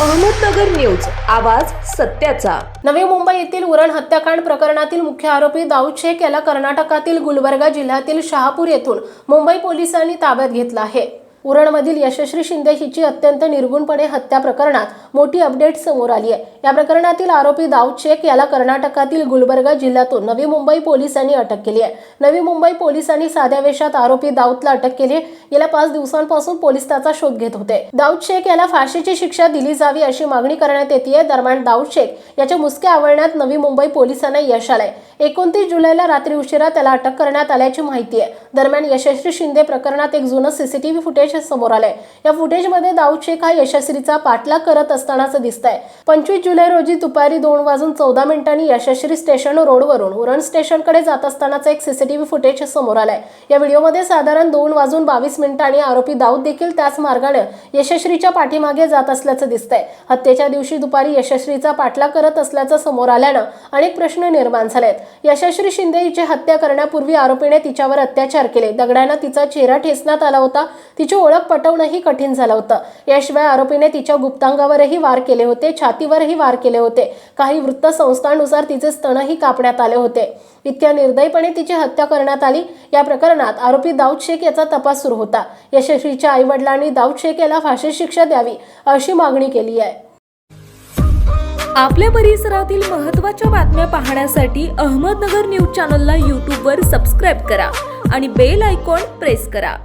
Ahmednagar news आवाज सत्याचा. नवी मुंबई येथील उरण हत्याकांड प्रकरणातील मुख्य आरोपी दाऊद शेख याला कर्नाटकातील गुलबर्गा जिल्ह्यातील शहापूर येथून मुंबई पोलिसांनी ताब्यात घेतला आहे. उरणमधील यशस्वी शिंदे हिची अत्यंत निर्गुणपणे हत्या प्रकरणात मोठी अपडेट समोर आली आहे या प्रकरणातील आरोपी दाऊद शेख याला कर्नाटकातील गुलबर्गा जिल्ह्यातून नवी मुंबई पोलिसांनी अटक केली आहे नवी मुंबई पोलिसांनी साध्या वेशात आरोपी दाऊदला अटक केली. आहे. गेल्या पाच दिवसांपासून पोलीस त्याचा शोध घेत होते. दाऊद शेख याला फाशीची शिक्षा दिली जावी अशी मागणी करण्यात येते दरम्यान दाऊद शेख याच्या मुसके आवळण्यात नवी मुंबई पोलिसांना यश आलंय. एकोणतीस जुलैला रात्री उशिरा त्याला अटक करण्यात आल्याची माहिती आहे दरम्यान यशस्वी शिंदे प्रकरणात एक जुनं सीसीटीव्ही फुटेज फुटेज समोर आलंय. या फुटेजमध्ये दाऊद शेख हा यशस्वीचा पाठलाग करत असतानाचं आहे पंचवीस जुलै रोजी दुपारी दोन वाजून चौदा मिनिटांनी यशस्वी स्टेशन रोडवरून उरण स्टेशनकडे जात असतानाचं एक सीसीटीव्ही फुटेज समोर आलाय. या व्हिडिओमध्ये साधारण दोन वाजून बावीस मिनिटांनी आरोपी दाऊद देखील त्याच मार्गाने यशस्वीच्या पाठीमागे जात असल्याचं दिसतंय. हत्येच्या दिवशी दुपारी यशस्वीचा पाठलाग करत असल्याचं समोर आल्यानं अनेक प्रश्न निर्माण झालेत. यशस्वी शिंदे हिची हत्या करण्यापूर्वी आरोपीने तिच्यावर अत्याचार केले. दगडानं तिचा चेहरा ठेचण्यात आला होता. तिची ओळख पटवणंही कठीण झालं होतं. याशिवाय आरोपीने तिच्या गुप्तांगावरही वार केले होते छातीवरही वार केले होते. काही वृत्तसंस्थांनुसार तिचे स्तनही कापण्यात आले होते. इतक्या निर्दयीपणे तिची हत्या करण्यात आली या प्रकरणात आरोपी दाऊद शेख याचा तपास सुरू होता. यशस्वीच्या आईवडिलांनी दाऊद शेख याला फाशी शिक्षा द्यावी अशी मागणी केली आहे. आपल्या परिसरातील महत्त्वाच्या बातम्या पाहण्यासाठी अहमदनगर न्यूज चॅनलला यूट्यूबवर सबस्क्राईब करा आणि बेल आयकॉन प्रेस करा.